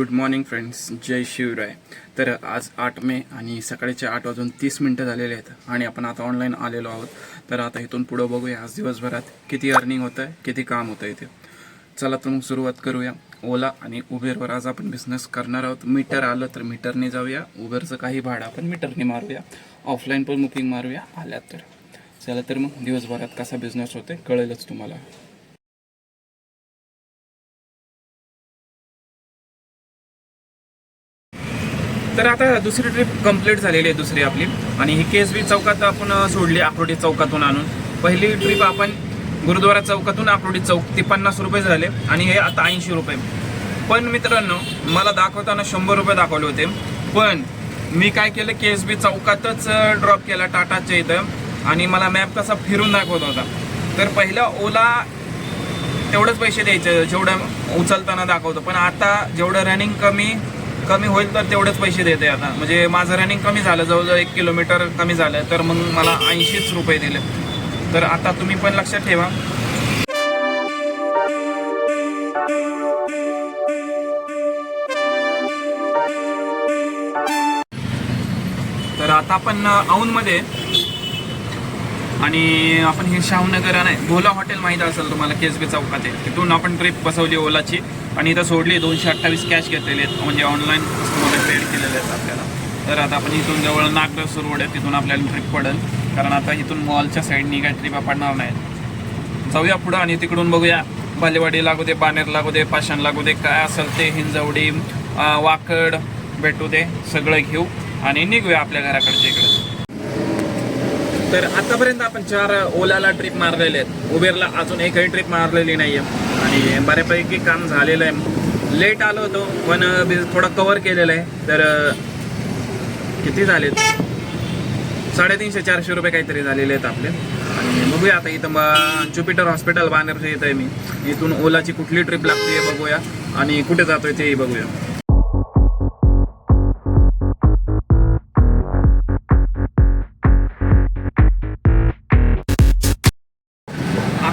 Good morning friends जय शिवराय. तर आज आठ मे आणि सकाळचे आठ वाजून तीस मिनटं झालेले आहेत आणि आपण आता ऑनलाईन आलेलो आहोत. तर आता इथून पुढं बघूया. आज दिवसभरात किती अर्निंग होतं आहे किती काम होतं आहे इथे. चला तर मग सुरुवात करूया. ओला आणि उबेरवर आज आपण बिझनेस करणार आहोत. मीटर आलं तर मीटरने जाऊया. उबेरचं काही भाडं आपण मीटरने मारूया. ऑफलाईन पण बुकिंग मारूया. आल्यात तर. चला तर मग दिवसभरात कसा बिझनेस होते कळेलच तुम्हाला. तर आता दुसरी ट्रिप कंप्लीट झालेली आहे दुसरी आपली. आणि ही केस बी चौकात आपण सोडली आक्रोडी चौकातून आणून. पहिली ट्रिप आपण गुरुद्वारा चौकातून आक्रोडी चौक ती पन्नास रुपये झाले आणि हे आता ऐंशी रुपये. पण मित्रांनो मला दाखवताना शंभर रुपये दाखवले होते. पण मी काय केलं के एस बी चौकातच ड्रॉप केला टाटाच्या इथं. आणि मला मॅप कसा फिरून दाखवत होता. तर पहिला ओला तेवढंच पैसे द्यायचे जेवढं उचलताना दाखवतो. पण आता जेवढं रनिंग कमी कमी होईल तर तेवढेच पैसे देते आता. म्हणजे माझं रनिंग कमी झालं जवळजवळ एक किलोमीटर कमी झालं तर मग मला ऐंशीच रुपये दिले. तर आता तुम्ही पण लक्षात ठेवा. तर आता आपण औंधमध्ये. आणि आपण हे शाहूनगर नाही भोला हॉटेल माहीत असेल तुम्हाला केसबी चौकात. आहे तिथून आपण ट्रिप बसवली ओलाची. आणि इथं सोडली दोनशे अठ्ठावीस कॅश घेतलेले आहेत. म्हणजे ऑनलाईन कस्टमरने पेड केलेले आहेत आपल्याला. तर आता आपण इथून जवळ नागपूर रोड आहे तिथून आपल्याला ट्रिप पडेल. कारण आता इथून मॉलच्या साईडनी काही ट्रिपा पडणार नाहीत. जाऊया पुढं आणि तिकडून बघूया. बालेवाडी लागू दे बानेर लागू दे पाषाण लागू दे काय असेल ते हिंजवडी वाकड भेटू दे सगळं घेऊ आणि निघूया आपल्या घराकडच्या इकडे. तर आतापर्यंत आपण चार ओलाला ट्रिप मारलेले आहेत. उबेरला अजून एकही ट्रिप मारलेली नाही आहे आणि बऱ्यापैकी काम झालेलं आहे. लेट आलो होतो पण बी- थोडं कवर केलेलं आहे. तर किती झाले? साडेतीनशे चारशे रुपये काहीतरी झालेले आहेत आपले. आणि बघूया आता इथं बा ज्युपिटर हॉस्पिटल बाहेरचं येत आहे मी. इथून ओलाची कुठली ट्रिप लागते हे बघूया. आणि कुठे जातोय तेही बघूया.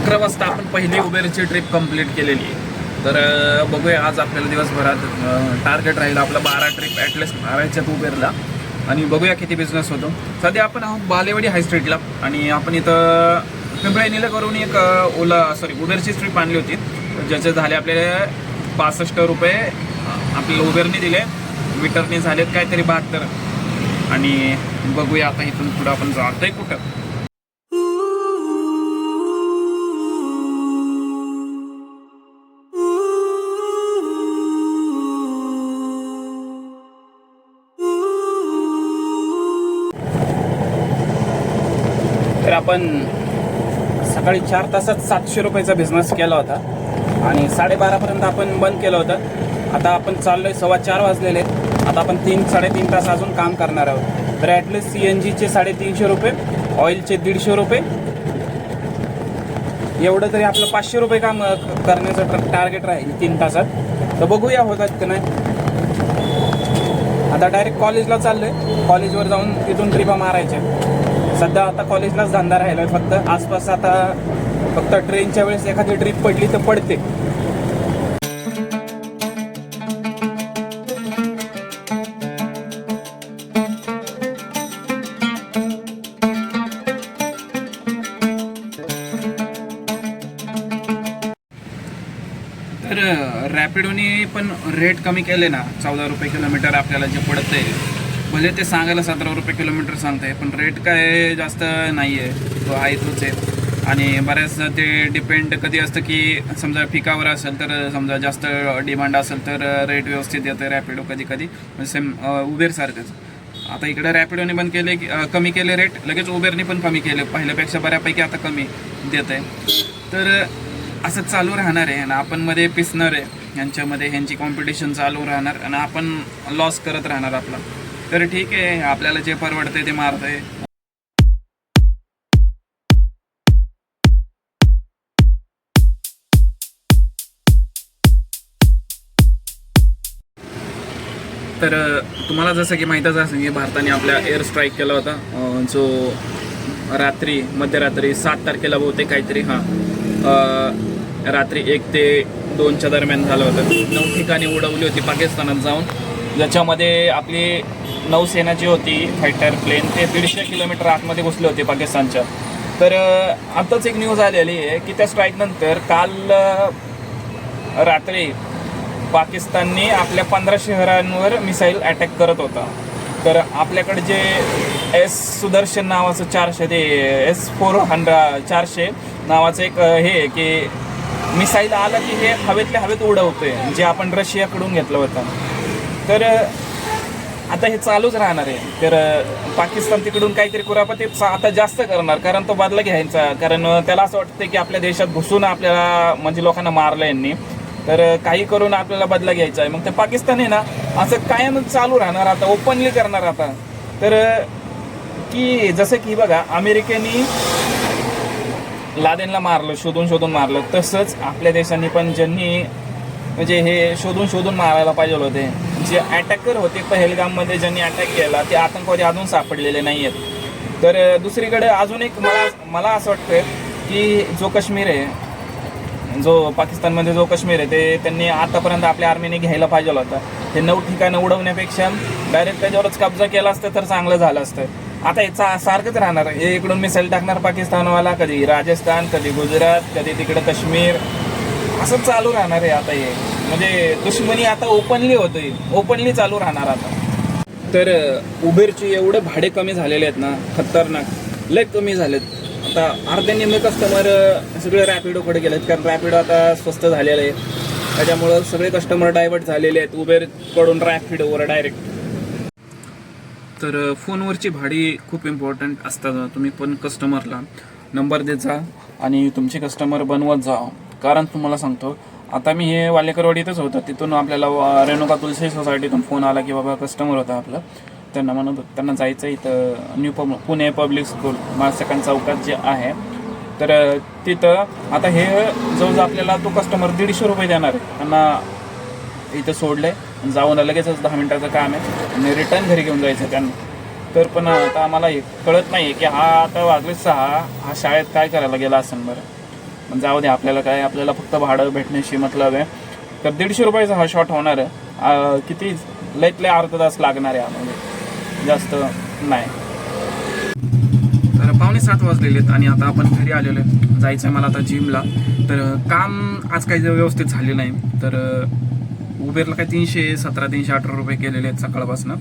अकरा वाजता आपण पहिली उबेरची ट्रिप कंप्लीट केलेली आहे. तर बघूया आज आपल्याला दिवसभरात टार्गेट राहील आपला बारा ट्रिप ॲटलिस्ट मारायच्यात उबेरला. आणि बघूया किती बिझनेस होतो. सध्या आपण आहोत बालेवाडी हाय स्ट्रीटला आणि आपण इथं पिंपळे करून एक ओला सॉरी उबेरची ट्रिप आणली होती. ज्याचे झाले आपल्याला पासष्ट रुपये आपल्याला उबेरने दिले. मीटरने झालेत काहीतरी बहात्तर. आणि बघूया आता इथून पुढं आपण जातोय कुठं. आपण सकाळी चार तासात सातशे रुपयाचा बिझनेस केला होता. आणि साडेबारापर्यंत आपण बंद केलं होतं. आता आपण चाललोय सव्वा चार वाजलेले. आता आपण तीन साडेतीन तास अजून काम करणार आहोत. तर ॲटलीस्ट सी एन जीचे साडेतीनशे रुपये ऑइलचे दीडशे रुपये. एवढं तरी आपलं पाचशे रुपये काम करण्याचं टार्गेट राहील तीन तासात. तर बघूया होतात की नाही. आता डायरेक्ट कॉलेजला चाललोय. कॉलेजवर जाऊन तिथून ट्रिपा मारायच्या. सध्या आता कॉलेजलाच धंदा राहिला फक्त आसपास आता फक्त ट्रेनच्या वेळेस एखादी ट्रिप पडली तर पडते. तर रॅपिडोनी पण रेट कमी केले ना चौदा रुपये किलोमीटर आपल्याला जे पडते भले ते सांगायला सतरा रुपये किलोमीटर सांगते पण रेट काय जास्त नाही आहे तो आहे तोच आहे. आणि बऱ्याचदा ते डिपेंड कधी असतं की समजा पिकावर असेल तर समजा जास्त डिमांड असेल तर रेट व्यवस्थित येतं रॅपिडो कधी कधी सेम म्हणजे उबेरसारखंच आता इकडे रॅपिडोने पण केले की कमी केले रेट लगेच उबेरने पण कमी केले. पहिल्यापेक्षा बऱ्यापैकी आता कमी देत आहे तर असं चालू राहणार आहे. आणि आपण मध्ये पिसणार आहे. यांच्यामध्ये ह्यांची कॉम्पिटिशन चालू राहणार. आणि आपण लॉस करत राहणार आपला. तर ठीक आहे आपल्याला जे परवडतंय ते मारतंय. तर तुम्हाला जसं की माहीतच असेल की भारताने आपल्या एअर स्ट्राईक केला होता. जो रात्री मध्यरात्री सात तारखेला बहुतेक काहीतरी हां रात्री एक ते दोनच्या दरम्यान झालं होतं. नऊ ठिकाणी उडवली होती पाकिस्तानात जाऊन. ज्याच्यामध्ये आपली नौसेना जी होती फायटर प्लेन ते दीडशे किलोमीटर आतमध्ये घुसले होते पाकिस्तानच्या. तर आत्ताच आताच एक न्यूज आलेली आहे की त्या स्ट्राईकनंतर काल रात्री पाकिस्तानने आपल्या पंधरा शहरांवर मिसाईल अटॅक करत होता. तर आपल्याकडे जे एस सुदर्शन नावाचं चारशे ते एस फोर हंड्रेड चारशे नावाचं एक हे आहे की मिसाईल आलं की हे हवेतल्या हवेत उडवतोय जे आपण रशियाकडून घेतलं होतं. तर आता हे चालूच राहणार आहे. तर पाकिस्तान तिकडून काहीतरी कुरापती आता जास्त करणार कारण तो बदला घ्यायचा. कारण त्याला असं वाटतं की आपल्या देशात घुसून आपल्याला म्हणजे लोकांना मारलं यांनी. तर काही करून आपल्याला बदला घ्यायचा आहे. मग ते पाकिस्तान आहे ना असं कायम चालू राहणार आता ओपनली करणार आता. तर की जसं की बघा अमेरिकेने लादेनला मारलं शोधून शोधून मारलं. तसंच आपल्या देशांनी पण ज्यांनी म्हणजे हे शोधून शोधून मारायला पाहिजे होते. जे अटॅकर होते पहलगाममध्ये ज्यांनी अटॅक केला ते आतंकवादी अजून सापडलेले नाही आहेत तर दुसरीकडे अजून एक मला मला असं वाटतं की जो काश्मीर आहे जो पाकिस्तानमध्ये जो काश्मीर आहे ते त्यांनी आतापर्यंत आपल्या आर्मीने घ्यायला पाहिजे होता. हे नऊ ठिकाणं उडवण्यापेक्षा डायरेक्ट त्याच्यावरच कब्जा केला असतं तर चांगलं झालं असतं. आता हे चा सारखंच राहणार. हे इकडून मिसाईल टाकणार पाकिस्तानवाला कधी राजस्थान कधी गुजरात कधी तिकडं काश्मीर. असं चालू राहणार आहे आता हे. म्हणजे दुश्मनी आता ओपनली होतोय. ओपनली चालू राहणार आता. तर उबेरचे एवढे भाडे कमी झालेले आहेत ना खतरनाक. लय कमी झालेत. आता अर्धे निम्मे कस्टमर सगळे रॅपिडोकडे गेलेत. कारण रॅपिडो आता स्वस्त झालेलं आहे. त्याच्यामुळं सगळे कस्टमर डायव्हर्ट झालेले आहेत. उबेरकडून रॅपिडोवर डायरेक्ट तर फोनवरची भाडी खूप इम्पॉर्टंट असतात तुम्ही पण कस्टमरला नंबर देत जा आणि तुमचे कस्टमर बनवत जा. कारण तुम्हाला सांगतो आता मी हे वालेकरवाडीतच होतं. तिथून आपल्याला वा- रेणुका तुलसी सोसायटीतून फोन आला की बाबा कस्टमर होता आपलं. त्यांना म्हणत होतं त्यांना जायचं इथं new pub Pune public school second चौकात जे आहे. तर तिथं आता हे जवळजवळ आपल्याला तो कस्टमर दीडशे रुपये देणार आहे. त्यांना इथं सोडलं आहे जाऊन लगेचच दहा मिनिटाचं काम आहे. आणि रिटर्न घरी घेऊन जायचं त्यांना. तर पण आता आम्हाला कळत नाही की हा आता वाजले सहा हा शाळेत काय करायला गेला असेल बरं? पण जाऊ दे आपल्याला काय आपल्याला फक्त भाडं भेटण्याशी मतलब आहे. तर दीडशे रुपयाचा हा शॉट होणार आहे. किती? लईत लय अर्धा तास लागणार आहे आम्हाला जास्त नाही. तर पावणे सात वाजलेले आहेत आणि आता आपण घरी आलेलो आहे. जायचं आहे मला आता जिमला तर काम आज काही व्यवस्थित झाले नाही तर उबेरला काय तीनशे सतरा तीनशे अठरा रुपये केलेले आहेत सकाळपासून.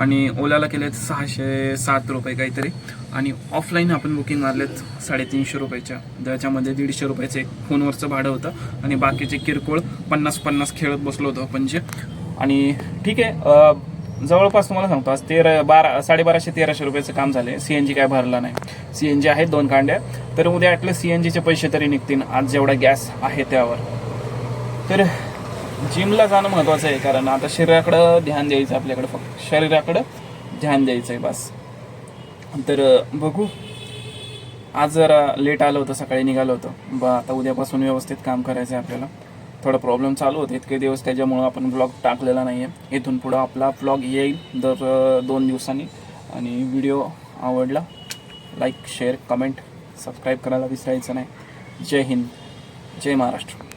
आणि ओलाला केले आहेत सहाशे सात रुपये काहीतरी. आणि ऑफलाईन आपण बुकिंग मारलेत साडेतीनशे रुपयाच्या. ज्याच्यामध्ये दीडशे रुपयाचं एक फोनवरचं भाडं होतं. आणि बाकीचे किरकोळ पन्नास पन्नास खेळत बसलो होतो आपण जे. आणि ठीक आहे जवळपास तुम्हाला सांगतो आज तेरा बारा साडेबाराशे तेराशे रुपयाचं काम झाले सी एन जी काय भरला नाही. सी एन जी आहेत दोन कांड्या. तर उद्या ॲटलं सी एन जीचे पैसे तरी निघतील. आज जेवढा गॅस आहे त्यावर. तर जिमला जाणं महत्त्वाचं आहे कारण आता शरीराकडं ध्यान द्यायचं आपल्याकडं फक्त शरीराकडं ध्यान द्यायचं आहे बस. तर बघू. आज जरा लेट आलं होतं सकाळी निघालं होतं. ब आता उद्यापासून व्यवस्थित काम करायचं आहे आपल्याला. थोडा प्रॉब्लेम चालू होते इतके दिवस त्याच्यामुळं आपण ब्लॉग टाकलेला नाही आहे इथून पुढं आपला ब्लॉग येईल दर दोन दिवसांनी. आणि व्हिडिओ आवडला लाईक शेअर कमेंट सबस्क्राईब करायला विसरायचं नाही. जय हिंद जय महाराष्ट्र.